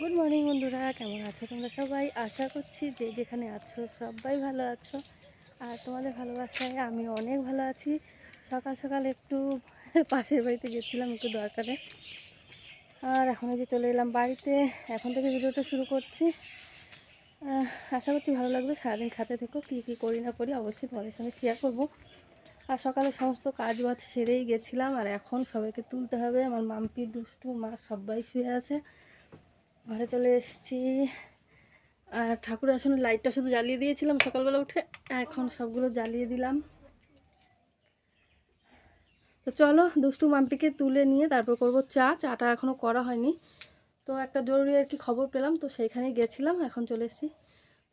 Good morning বন্ধুরা। কেমন আছো তোমরা সবাই? আশা করছি যে যেখানে আছো সবাই ভালো আছো। আর তোমাদের ভালোবাসায় আমি অনেক ভালো আছি। সকাল সকাল একটু পাশের বাড়িতে গেছিলাম একটু দরকারে। আর এখন যে চলে এলাম বাড়িতে। এখন থেকে ভিডিওটা শুরু করছি। আশা করছি ভালো লাগবে সারাদিন সাথে থেকো। কী কী করি না করি অবশ্যই তোমাদের সঙ্গে শেয়ার করব। আর সকালে সমস্ত কাজ বাজ সেরেই গেছিলাম। আর এখন সবাইকে তুলতে হবে। আমার মাম্পি, দুষ্টু, মা সবাই শুয়ে আছে। ঘরে চলে এসেছি। আর ঠাকুর আসনের লাইটটা শুধু জ্বালিয়ে দিয়েছিলাম সকালবেলা উঠে, এখন সবগুলো জ্বালিয়ে দিলাম। তো চলো, দুষ্টু মাম্পিকে তুলে নিয়ে তারপর করব চা। চাটা এখনও করা হয়নি। তো একটা জরুরি আর কি খবর পেলাম, তো সেইখানেই গেছিলাম, এখন চলে এসেছি।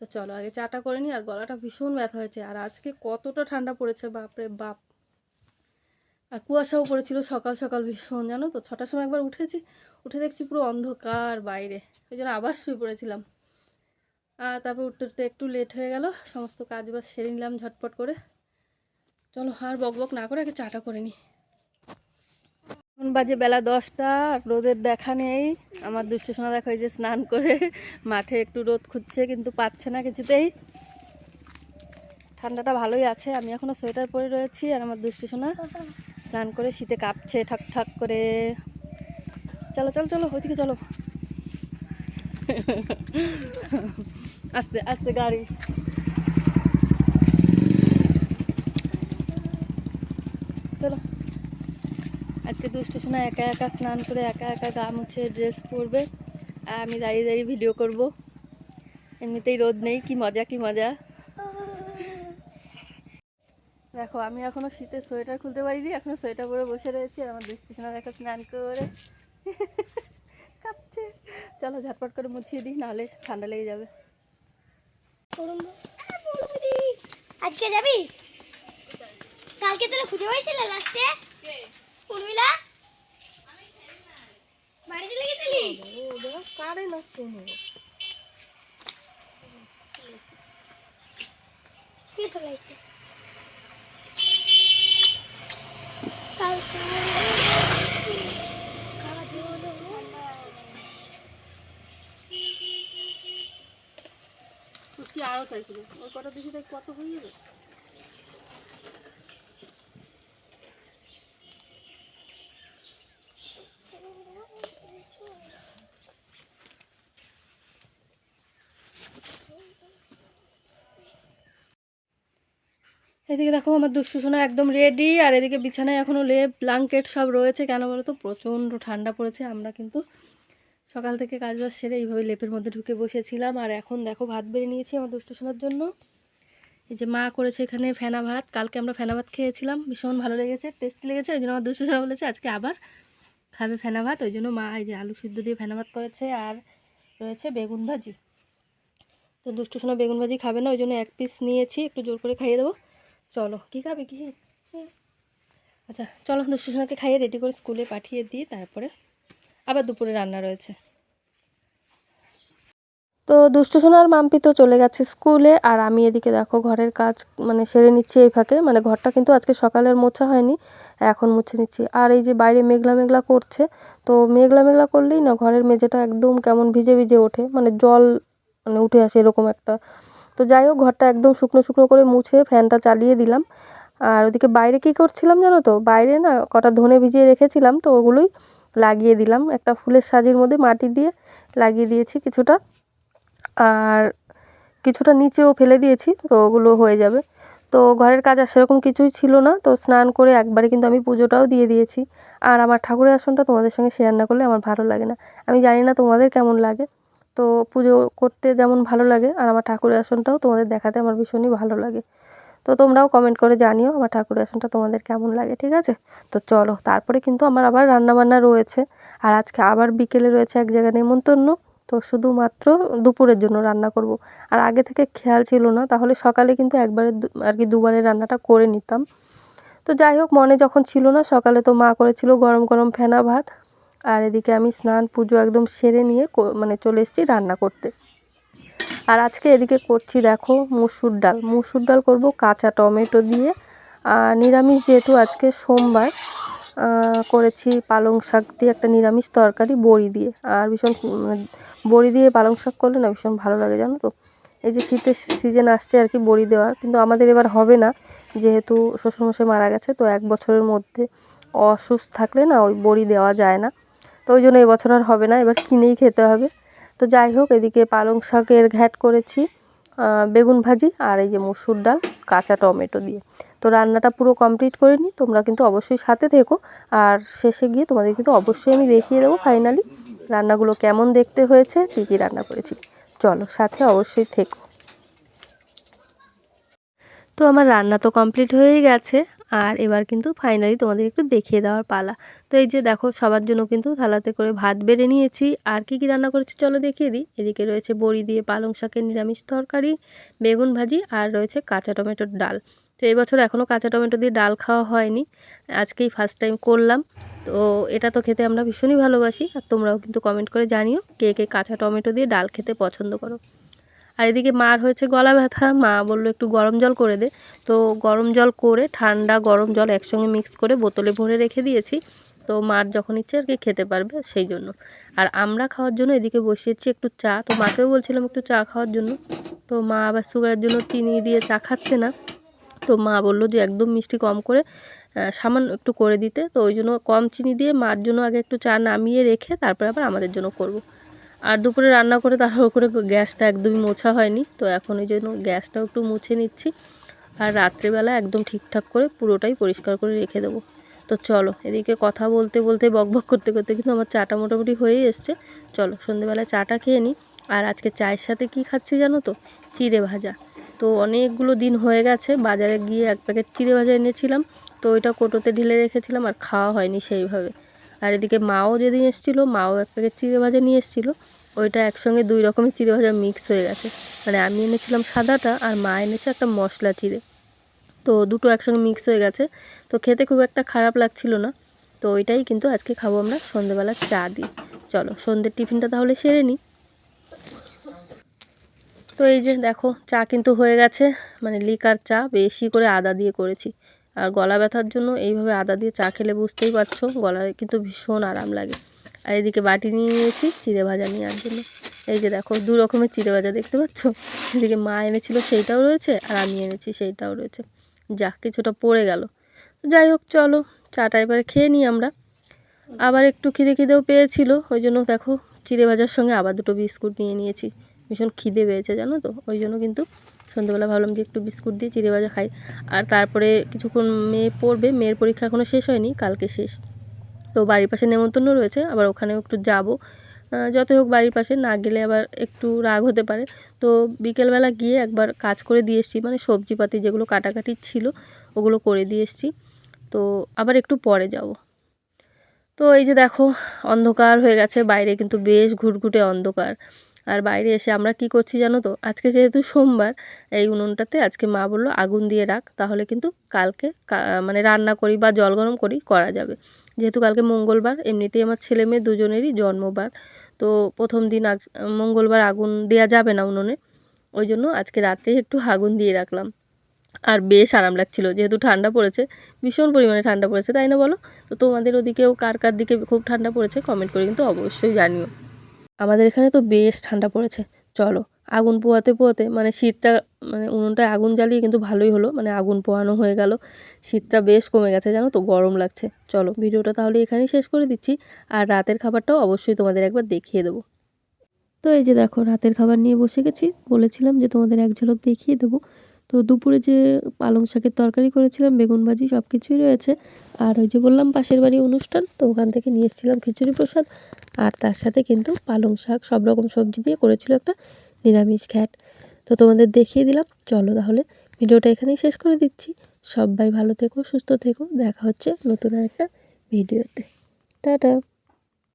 তো চলো, আগে চাটা করে নিই, আর গলাটা ভীষণ ব্যথা হয়েছে। আর আজকে কতটা ঠান্ডা পড়েছে, বাপরে বাপ। আর কুয়াশাও পড়েছিল সকাল সকাল ভীষণ, জানো তো? ছটার সময় একবার উঠেছি, উঠে দেখছি পুরো অন্ধকার বাইরে। ওই জন্য আবার শুয়ে পড়েছিলাম। আর তারপর উঠতে উঠতে একটু লেট হয়ে গেল, সমস্ত কাজ বাজ সেরে নিলাম ঝটপট করে। চলো আর বক বক না করে আগে চাটা করে নি। এখন বাজে বেলা দশটা রোদের দেখা নেই। আমার দুষ্ট সোনা দেখা হয়েছে স্নান করে মাঠে একটু রোদ খুঁজছে, কিন্তু পাচ্ছে না কিছুতেই। ঠান্ডাটা ভালোই আছে, আমি এখনও সোয়েটার পরে রয়েছি আর আমার দুষ্ট সোনা। স্নান করে শীতে কাঁপছে, ঠাক ঠাক করে। চলো চলো চলো, ওইদিকে চলো। আস্তে আস্তে গাড়ি। চলো। আজকে দুষ্ট শোনা একা একা স্নান করে, একা একা গা মুছে ড্রেস পরবে। আর আমি দাঁড়িয়ে দাঁড়িয়ে ভিডিও করব। এমনিতেই রোদ নেই, কি মজা কি মজা। দেখো আমি এখনও শীতের সোয়েটার খুলতে পারিনি এখনও সোয়েটার পরে বসে রয়েছি আর আমার দুষ্টু সোনা দেখো স্নান করে। কাঁপছে। চলো ঝটপট করে মুছিয়ে দিই নাহলে ঠান্ডা লেগে যাবে। আজকে যাবি? কালকে তোরা খুঁজে পাইছিলে লাস্টে উর্মিলা? বাড়ি চলে গেছিলি? কারে লাগছে কে চলে আসছে কালকে কাজ হলো কি আরও চাইছিল। ওই কটা দেখি তাই কত হয়ে যাবে? এদিকে দেখো আমার দুষ্টু একদম রেডি আর এদিকে বিছানায় এখনও লেপ ব্ল্যাঙ্কেট সব রয়েছে। কেন বলো তো প্রচণ্ড ঠান্ডা পড়েছে। আমরা কিন্তু সকাল থেকে কাজ বাজ সেরে এইভাবে লেপের মধ্যে ঢুকে বসেছিলাম। আর এখন দেখো ভাত বেড়ে নিয়েছি আমার দুষ্টু সোনার জন্য। এই যে মা করেছে এখানে ফেনা ভাত। কালকে আমরা ফেনা ভাত খেয়েছিলাম। ভীষণ ভালো লেগেছে টেস্টি লেগেছে। ওই জন্য আমার দুষ্টু বলেছে, আজকে আবার খাবে ফেনা ভাত। ওই জন্য মা এই যে আলু সিদ্ধ দিয়ে ফেনা ভাত করেছে। আর রয়েছে বেগুন ভাজি। তো দুষ্টু সোনা বেগুন ভাজি খাবে না, ওই জন্য এক পিস নিয়েছি। একটু জোর করে খাইয়ে দেবো। চলো, কি খাবে কি? আচ্ছা চলো দুষ্টু খাইয়ে রেডি করে স্কুলে পাঠিয়ে দিই, তারপরে আবার দুপুরে রান্না রয়েছে। তো দুষ্ট সোনার মাম্পি তো চলে গেছে স্কুলে আর আমি এদিকে দেখো ঘরের কাজ মানে সেরে নিচ্ছি এই ফাঁকে। মানে ঘরটা কিন্তু আজকে সকালের মোছা হয়নি, এখন মুছে নিচ্ছি। আর এই যে বাইরে মেঘলা মেঘলা করছে, তো মেঘলা মেঘলা করলেই না ঘরের মেঝেটা একদম কেমন ভিজে ভিজে ওঠে। মানে জল মানে উঠে আসে এরকম একটা তো যাই হোক, ঘরটা একদম শুকনো শুকনো করে মুছে ফ্যানটা চালিয়ে দিলাম। আর ওদিকে বাইরে কী করছিলাম জানো তো? বাইরে না কটা ধনে ভিজিয়ে রেখেছিলাম, তো ওগুলোই লাগিয়ে দিলাম। একটা ফুলের সাজির মধ্যে মাটি দিয়ে লাগিয়ে দিয়েছি কিছুটা। আর কিছুটা নিচেও ফেলে দিয়েছি, তো ওগুলো হয়ে যাবে। তো ঘরের কাজ আর সেরকম কিছুই ছিল না, তো স্নান করে একবারে কিন্তু আমি পুজোটাও দিয়ে দিয়েছি। আর আমার ঠাকুরের আসনটা তোমাদের সঙ্গে শেয়ার না করলে আমার ভালো লাগে না। আমি জানি না তোমাদের কেমন লাগে। তো পুজো করতে যেমন ভালো লাগে আর আমার ঠাকুরের আসনটাও তোমাদের দেখাতে আমার ভীষণই ভালো লাগে। তো তোমরাও কমেন্ট করে জানিও আমার ঠাকুরের আসনটা তোমাদের কেমন লাগে, ঠিক আছে? তো চলো, তারপরে কিন্তু আমার আবার রান্নাবান্না রয়েছে। আর আজকে আবার বিকেলে রয়েছে এক জায়গায় নেমন্তন্ন। তো শুধুমাত্র দুপুরের জন্য রান্না করব। আর আগে থেকে খেয়াল ছিল না, তাহলে সকালে কিন্তু একবারে আর কি দুবারে রান্নাটা করে নিতাম। তো যাই হোক, মনে যখন ছিল না, সকালে তো মা করেছিল গরম গরম ফেনা ভাত। আর এদিকে আমি স্নান, পুজো একদম সেরে নিয়ে মানে চলে এসেছি রান্না করতে। আর আজকে এদিকে করছি দেখো মুসুর ডাল। মুসুর ডাল করব কাঁচা টমেটো দিয়ে। আর নিরামিষ যেহেতু আজকে সোমবার করেছি পালং শাক দিয়ে একটা নিরামিষ তরকারি, বড়ি দিয়ে। আর ভীষণ বড়ি দিয়ে পালং শাক করলে না ভীষণ ভালো লাগে, জানো তো? এই যে শীতের সিজন আসছে আর কি বড়ি দেওয়ার। কিন্তু আমাদের এবার হবে না, যেহেতু শ্বশুরমশাই মারা গেছে, তো এক বছরের মধ্যে অসুস্থ থাকলে না ওই বড়ি দেওয়া যায় না। তো ওই জন্য এবছর আর হবে না, এবার কিনেই খেতে হবে। তো যাই হোক, এদিকে পালং শাকের ঘ্যাট করেছি বেগুন ভাজি আর এই যে মুসুর ডাল, কাঁচা টমেটো দিয়ে। তো রান্নাটা পুরো কমপ্লিট করে নিই, তোমরা কিন্তু অবশ্যই সাথে থেকো। আর শেষে গিয়ে তোমাদের কিন্তু অবশ্যই আমি দেখিয়ে দেবো ফাইনালি রান্নাগুলো কেমন দেখতে হয়েছে, কী কী রান্না করেছি। চলো, সাথে অবশ্যই থেকো। তো আমার রান্না তো কমপ্লিট হয়েই গেছে। আর এবার কিন্তু ফাইনালি তোমাদের একটু দেখিয়ে দেওয়ার পালা। তো এই যে দেখো, সবার জন্য কিন্তু থালাতে করে ভাত বেড়ে নিয়েছি। আর কি কি রান্না করেছি চলো দেখিয়ে দিই। এদিকে রয়েছে বড়ি দিয়ে পালং শাকের নিরামিষ তরকারি, বেগুন ভাজি আর রয়েছে কাঁচা টমেটোর ডাল। তো এই বছর এখনও কাঁচা টমেটো দিয়ে ডাল খাওয়া হয়নি। আজকেই ফার্স্ট টাইম করলাম। তো এটা তো খেতে আমরা ভীষণই ভালোবাসি। আর তোমরাও কিন্তু কমেন্ট করে জানিও কে কে কাঁচা টমেটো দিয়ে ডাল খেতে পছন্দ করো। আর এদিকে মার হয়েছে গলা ব্যথা, মা বলল একটু গরম জল করে দে। তো গরম জল করে, ঠান্ডা গরম জল একসঙ্গে মিক্স করে বোতলে ভরে রেখে দিয়েছি। তো মার যখন ইচ্ছে আর কি খেতে পারবে সেই জন্য। আর আমরা খাওয়ার জন্য এদিকে বসিয়েছি একটু চা। তো মাকেও বলছিলাম একটু চা খাওয়ার জন্য। তো মা আবার সুগারের জন্য চিনি দিয়ে চা খাচ্ছে না। তো মা বলল যে একদম মিষ্টি কম করে সামান্য একটু করে দিতে। তো ওই জন্য কম চিনি দিয়ে মার জন্য আগে একটু চা নামিয়ে রেখে তারপরে আবার আমাদের জন্য করব। আর দুপুরে রান্না করে তার করে গ্যাসটা একদমই মোছা হয়নি। তো এখন এই জন্য গ্যাসটাও একটু মুছে নিচ্ছি। আর রাত্রিবেলা একদম ঠিকঠাক করে পুরোটাই পরিষ্কার করে রেখে দেবো। তো চলো, এদিকে কথা বলতে বলতে বকবক করতে করতে কিন্তু আমার চাটা মোটামুটি হয়েই এসছে। চলো সন্ধেবেলায় চাটা খেয়ে নিই আর আজকে চায়ের সাথে কি খাচ্ছি জানো তো? চিড়ে ভাজা। তো অনেকগুলো দিন হয়ে গেছে, বাজারে গিয়ে এক প্যাকেট চিড়ে ভাজা এনেছিলাম। তো ওইটা কোটোতে ঢেলে রেখেছিলাম আর খাওয়া হয়নি সেইভাবে। আর এদিকে মাও যেদিন এসেছিল, মাও এক প্যাকেট চিড়ে ভাজা নিয়ে এসেছিল। ওইটা একসঙ্গে দুই রকমের চিড়ে ভাজা মিক্স হয়ে গেছে। মানে আমি এনেছিলাম সাদাটা আর মা এনেছে একটা মশলা চিড়ে। তো দুটো একসঙ্গে মিক্স হয়ে গেছে। তো খেতে খুব একটা খারাপ লাগছিল না। তো ওইটাই কিন্তু আজকে খাব আমরা সন্ধেবেলা চা দিয়ে। চলো, সন্ধ্যের টিফিনটা তাহলে সেরে নিই। তো এই যে দেখো, চা কিন্তু হয়ে গেছে। মানে লিকার চা, বেশি করে আদা দিয়ে করেছি। আর গলা ব্যথার জন্য এইভাবে আদা দিয়ে চা খেলে বুঝতেই পারছ, গলায় কিন্তু ভীষণ আরাম লাগে। আর এদিকে বাটি নিয়ে নিয়েছি, চিড়ে ভাজা নেওয়ার জন্য। এই যে দেখো, দু রকমের চিড়ে ভাজা দেখতে পাচ্ছ? এদিকে মা এনেছিল, সেইটাও রয়েছে, আর আমি এনেছি, সেইটাও রয়েছে। যা কিছুটা পড়ে গেল। যাই হোক, চলো, চাটা এবারে খেয়ে নিই আমরা। আবার একটু খিদে খিদেও পেয়েছিল, ওই জন্য দেখো, চিড়ে ভাজার সঙ্গে আবার দুটো বিস্কুট নিয়ে নিয়েছি। ভীষণ খিদে পেয়েছে, জানো তো? ওই জন্য কিন্তু সন্ধ্যেবেলা ভাবলাম যে একটু বিস্কুট দিয়ে চিড়ে ভাজা খাই। আর তারপরে কিছুক্ষণ মেয়ে পড়বে, মেয়ের পরীক্ষা এখনও শেষ হয়নি, কালকে শেষ। তো বাড়ির পাশে নেমন্তন্ন রয়েছে, আবার ওখানেও একটু যাব। যতই হোক বাড়ির পাশে, না গেলে আবার একটু রাগ হতে পারে। তো বিকেলবেলা গিয়ে একবার কাজ করে দিয়ে এসেছি মানে সবজিপাতি যেগুলো কাটাকাটি ছিল, ওগুলো করে দিয়ে এসেছি। তো আবার একটু পরে যাব। তো এই যে দেখো, অন্ধকার হয়ে গেছে, বাইরে কিন্তু বেশ ঘুটঘুটে অন্ধকার। আর বাইরে এসে আমরা কি করছি জানো তো? আজকে যেহেতু সোমবার, এই উনুনটাতে আজকে মা বলল আগুন দিয়ে রাখ, তাহলে কিন্তু কালকে মানে রান্না করি বা জল গরম করি করা যাবে। যেহেতু কালকে মঙ্গলবার, এমনিতেই আমার ছেলে মেয়ে দুজনেরই জন্মবার। তো প্রথম দিন মঙ্গলবার আগুন দেওয়া যাবে না উনুনে। ওই জন্য আজকে রাতে একটু আগুন দিয়ে রাখলাম। আর বেশ আরাম লাগছিল, যেহেতু ঠান্ডা পড়েছে, ভীষণ পরিমাণে ঠান্ডা পড়েছে, তাই না বলো? তো তোমাদের ওদিকেও কার কার দিকে খুব ঠান্ডা পড়েছে কমেন্ট করে কিন্তু অবশ্যই জানিও। আমাদের এখানে তো বেশ ঠান্ডা পড়েছে। চলো, আগুন পোয়াতে পোয়াতে মানে শীতটা মানে উনুনটায় আগুন জ্বালিয়ে কিন্তু ভালোই হলো মানে আগুন পোয়ানো হয়ে গেল। শীতটা বেশ কমে গেছে, জানো তো, গরম লাগছে। চলো, ভিডিওটা তাহলে এখানেই শেষ করে দিচ্ছি, আর রাতের খাবারটাও অবশ্যই তোমাদের একবার দেখিয়ে দেবো। তো এই যে দেখো, রাতের খাবার নিয়ে বসে গেছি, বলেছিলাম যে তোমাদের এক ঝলক দেখিয়ে দেবো। তো দুপুরে যে পালং শাকের তরকারি করেছিলাম, বেগুন ভাজি সব কিছুই রয়েছে। আর ওই যে বললাম, পাশের বাড়ি অনুষ্ঠান, তো ওখান থেকে নিয়ে এসেছিলাম খিচুড়ি প্রসাদ। আর তার সাথে কিন্তু পালং শাক, সব রকম সবজি দিয়ে করেছিল একটা নিরামিষ ঘ্যাট তো তোমাদের দেখিয়ে দিলাম। চলো তাহলে ভিডিওটা এখানেই শেষ করে দিচ্ছি। সবাই ভালো থেকো, সুস্থ থেকো। দেখা হচ্ছে নতুন একটা ভিডিওতে। টাটা!